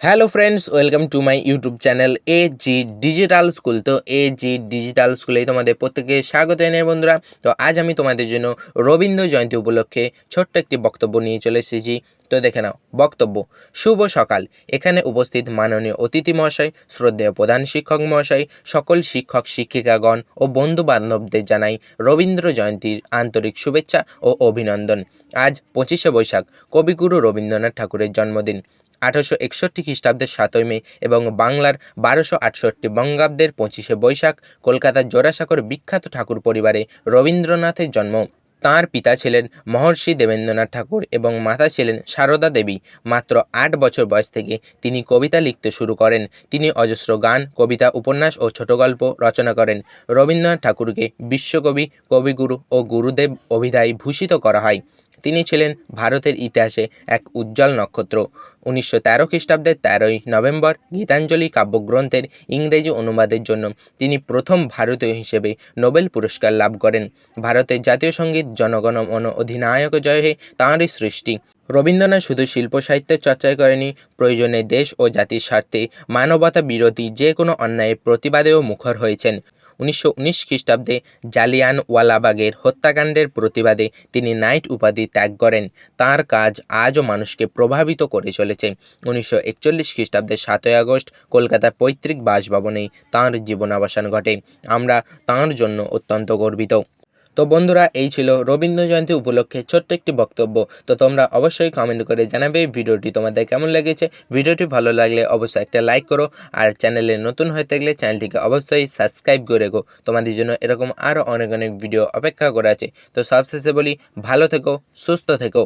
Hello friends welcome to my YouTube channel A G digital school তো A G digital স্কুলেই তোমাদের প্রত্যেকে স্বাগত জানাই বন্ধুরা। তো আজ আমি তোমাদের জন্য রবীন্দ্র জয়ন্তী উপলক্ষে ছোট্ট একটি বক্তব্য নিয়ে চলে এসেছি। তো দেখে নাও, বক্তব্য, শুভ সকাল। এখানে উপস্থিত মাননীয় অতিথি মহাশয়, শ্রদ্ধেয় প্রধান শিক্ষক মহাশয়, সকল শিক্ষক, শিক্ষিকাগণ ও বন্ধু বান্ধবদের জানাই রবীন্দ্র জয়ন্তীর আন্তরিক শুভেচ্ছা ও অভিনন্দন। আজ পঁচিশে বৈশাখ, কবিগুরু রবীন্দ্রনাথ ঠাকুরের জন্মদিন। আঠারোশো একষট্টি খ্রিস্টাব্দের সাতই মে এবং বাংলার বারোশো আটষট্টি বঙ্গাব্দের পঁচিশে বৈশাখ কলকাতার জোড়াসাঁকোর বিখ্যাত ঠাকুর পরিবারে রবীন্দ্রনাথের জন্ম। তাঁর পিতা ছিলেন মহর্ষি দেবেন্দ্রনাথ ঠাকুর এবং মাতা ছিলেন সারদা দেবী। মাত্র আট বছর বয়স থেকে তিনি কবিতা লিখতে শুরু করেন। তিনি অজস্র গান, কবিতা, উপন্যাস ও ছোট গল্প রচনা করেন। রবীন্দ্রনাথ ঠাকুরকে বিশ্বকবি, কবিগুরু ও গুরুদেব অভিধায় ভূষিত করা হয়। তিনি ছিলেন ভারতের ইতিহাসে এক উজ্জ্বল নক্ষত্র। উনিশশো তেরো খ্রিস্টাব্দের তেরোই নভেম্বর গীতাঞ্জলি কাব্যগ্রন্থের ইংরেজি অনুবাদের জন্য তিনি প্রথম ভারতীয় হিসেবে নোবেল পুরস্কার লাভ করেন। ভারতের জাতীয় সংগীত জনগণ মন অধিনায়ক জয় হে তাঁরই সৃষ্টি। রবীন্দ্রনাথ শুধু শিল্প সাহিত্যের চর্চাই করেনি, প্রয়োজনে দেশ ও জাতির স্বার্থে মানবতা বিরোধী যে কোনো অন্যায়ের প্রতিবাদেও মুখর হয়েছেন। উনিশশো উনিশ খ্রিস্টাব্দে জালিয়ানওয়ালাবাগের হত্যাকাণ্ডের প্রতিবাদে তিনি নাইট উপাধি ত্যাগ করেন। তার কাজ আজও মানুষকে প্রভাবিত করে চলেছে। উনিশশো একচল্লিশ খ্রিস্টাব্দে সাতই আগস্ট কলকাতার পৈতৃক বাসভবনেই তাঁর জীবনাবসান ঘটে। আমরা তাঁর জন্য অত্যন্ত গর্বিত। তো বন্ধুরা, এই ছিল রবীন্দ্র জয়ন্তী উপলক্ষে ছোট্ট একটি বক্তব্য। তো তোমরা অবশ্যই কমেন্ট করে জানাবে ভিডিওটি তোমাদের কেমন লেগেছে। ভিডিওটি ভালো লাগলে অবশ্যই একটা লাইক করো আর চ্যানেলে নতুন হয়ে থাকলে চ্যানেলটিকে অবশ্যই সাবস্ক্রাইব করে রেখো। তোমাদের জন্য এরকম আরও অনেক অনেক ভিডিও অপেক্ষা করা আছে। তো সবশেষে বলি, ভালো থেকো, সুস্থ থেকো।